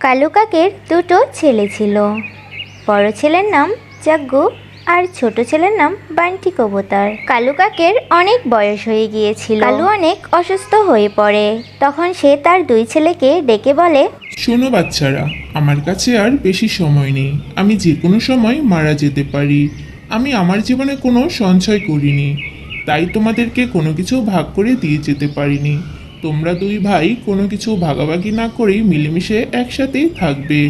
কালু কাকের দুটো ছেলে ছিল। বড় ছেলের নাম জাগ্গু আর ছোট ছেলের নাম বান্টি কবুতর। কালু কাকের অনেক বয়স হয়ে গিয়েছিল। কালু অনেক অসুস্থ হয়ে পড়ে। তখন সে তার দুই ছেলেকে ডেকে বলে, শোনো বাচ্চারা, আমার কাছে আর বেশি সময় নেই। আমি যে কোনো সময় মারা যেতে পারি। আমি আমার জীবনে কোনো সঞ্চয় করিনি। তাই তোমাদেরকে কোনো কিছু ভাগ করে দিয়ে যেতে পারিনি। তোমরা দুই ভাই কোনো কিছু ভাগাভাগি না করেই মিলেমিশে একসাথেই থাকবে।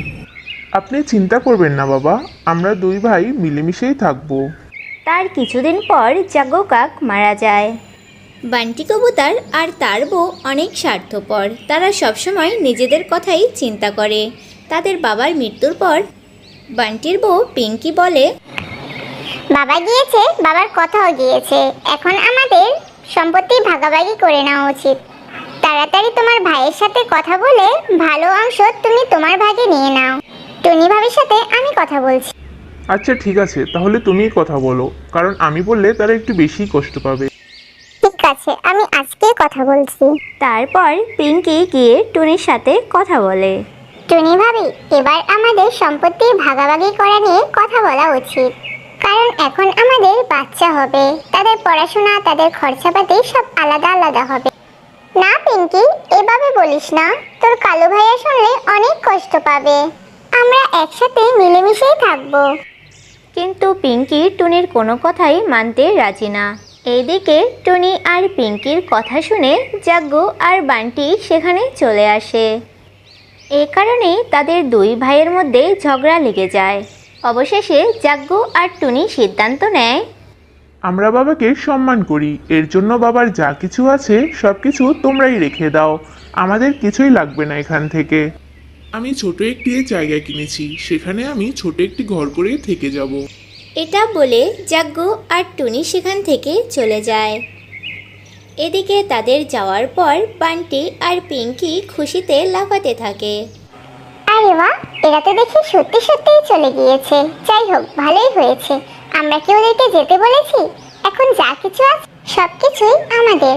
আপনি চিন্তা করবেন না বাবা আমরা দুই ভাই মিলেমিশেই থাকব। তার কিছুদিন পর জাগ্গু কাক মারা যায়। বান্টি কবুতর আর তার বউ অনেক স্বার্থপর। তারা সবসময় নিজেদের কথাই চিন্তা করে। তাদের বাবার মৃত্যুর পর বান্টির বউ পিঙ্কি বলে বাবা গিয়েছে বাবার কথাও গিয়েছে। এখন আমাদের সম্পত্তি ভাগাভাগি করে নেওয়া উচিত। তাড়াতাড়ি তোমার ভাইয়ের সাথে কথা বলে ভালো অংশ তুমি তোমার ভাগে নিয়ে নাও। টনি ভাবির সাথে আমি কথা বলছি। আচ্ছা ঠিক আছে। তাহলে তুমিই কথা বলো কারণ আমি বললে তারা একটু বেশি কষ্ট পাবে। ঠিক আছে আমি আজকে কথা বলছি। তারপর পিঙ্কি গিয়ে টুনির সাথে কথা বলে। টনি ভাবি এবার আমাদের সম্পত্তি ভাগাভাগি করা নিয়ে কথা বলা উচিত। কারণ এখন আমাদের বাচ্চা হবে তাদের পড়াশোনা তাদের খরচাপাতি সব আলাদা আলাদা হবে। পিঙ্কি, এভাবে বলিস না। তোর কালো ভাইয়া শুনলে অনেক কষ্ট পাবে। আমরা একসাথে মিলেমিশেই থাকব। কিন্তু পিঙ্কি টুনির কোনো কথাই মানতে রাজি না। এইদিকে টুনি আর পিঙ্কির কথা শুনে জাগ্গু আর বান্টি সেখানে চলে আসে। এ কারণেই তাদের দুই ভাইয়ের মধ্যে ঝগড়া লেগে যায়। অবশেষে জাগ্গু আর টুনি সিদ্ধান্ত নেয় আমরা বাবাকে সম্মান করি, এর জন্য বাবার যা কিছু আছে সব কিছু তোমরাই রেখে দাও। আমাদের কিছুই লাগবে না এখান থেকে। আমি ছোট একটি জায়গা কিনেছি, সেখানে আমি ছোট একটি ঘর করে থেকে যাব। এটা বলে জাগ্গু আর টুনি সেখান থেকে চলে যায়। এদিকে তাদের যাওয়ার পর বান্টি আর পিঙ্কি খুশিতে লাফাতে থাকে। আরে বাহ এরা তো দেখি সত্যি সত্যিই চলে গিয়েছে। যাই হোক, ভালোই হয়েছে। আমরা কি ওদেরকে যেতে বলেছি? এখন যা কিছু আছে সব কিছুই আমাদের।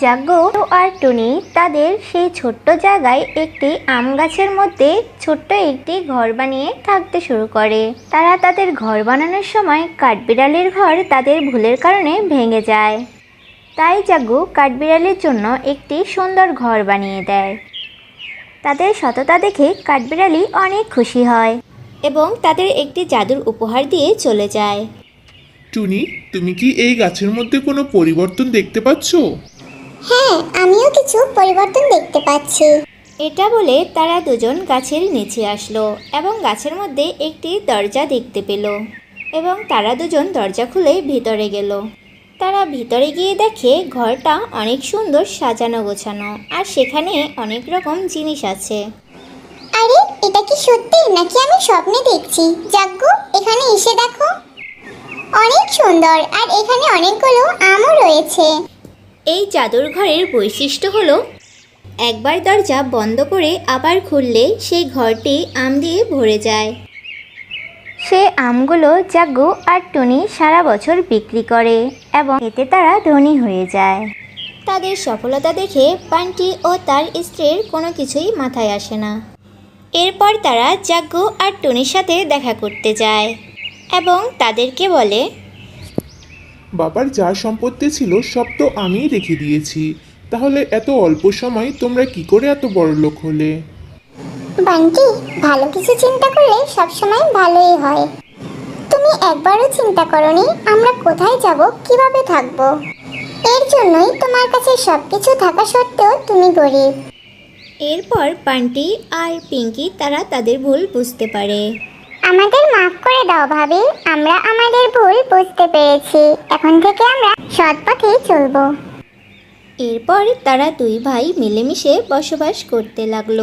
জাগ্গু আর টুনি তাদের সেই ছোট্ট জায়গায় একটি আম গাছের মধ্যে ছোট্ট একটি ঘর বানিয়ে থাকতে শুরু করে। তারা তাদের ঘর বানানোর সময় কাঠবিড়ালির ঘর তাদের ভুলের কারণে ভেঙে যায়। তাই জাগ্গু কাঠবিড়ালির জন্য একটি সুন্দর ঘর বানিয়ে দেয়। তাদের সততা দেখে কাঠবিড়ালি অনেক খুশি হয় এবং তাদের একটি জাদুর উপহার দিয়ে চলে যায়। টুনি তুমি কি এই গাছের মধ্যে কোনো পরিবর্তন দেখতে পাচ্ছ? হ্যাঁ আমিও কিছু পরিবর্তন দেখতে পাচ্ছি। এটা বলে তারা দুজন গাছের নিচে আসলো এবং গাছের মধ্যে একটি দরজা দেখতে পেল এবং তারা দুজন দরজা খুলে ভিতরে গেল। তারা ভিতরে গিয়ে দেখে ঘরটা অনেক সুন্দর সাজানো গোছানো। আর সেখানে অনেক রকম জিনিস আছে। আরে এটা কি সত্যি? নাকি আমি স্বপ্নে দেখছি? যাগ্গু এখানে এসে দেখো। অনেক সুন্দর আর এখানে অনেকগুলো আমও রয়েছে। এই জাদুর ঘরের বৈশিষ্ট্য হলো একবার দরজা বন্ধ করে আবার খুললে সেই ঘরটি আম দিয়ে ভরে যায়। সে আমগুলো জাগ্গু আর টুনি সারা বছর বিক্রি করে এবং এতে তারা ধনী হয়ে যায়। তাদের সফলতা দেখে পান্টি ও তার স্ত্রীর কোনো কিছুই মাথায় আসে না। এরপর তারা জাগ্গু আর টুনির সাথে দেখা করতে যায় এবং তাদেরকে বলে বাবার যা সম্পত্তি ছিল সব তো আমিই রেখে দিয়েছি। তাহলে এত অল্প সময় তোমরা কি করে এত বড় লোক হলে? বান্টি ভালো কিছু চিন্তা করলে সবসময় ভালোই হয়। তুমি একবারও চিন্তা করনি আমরা কোথায় যাব কীভাবে থাকব? এর জন্যই তোমার কাছে সব কিছু থাকা সত্ত্বেও তুমি গরিব। এরপর পান্টি আর পিঙ্কি তারা তাদের ভুল বুঝতে পারে। আমাদের মাফ করে দাও ভাবি আমরা আমাদের ভুল বুঝতে পেরেছি। এখন থেকে আমরা সৎ পথেই চলবো। এরপর তারা দুই ভাই মিলেমিশে বসবাস করতে লাগল।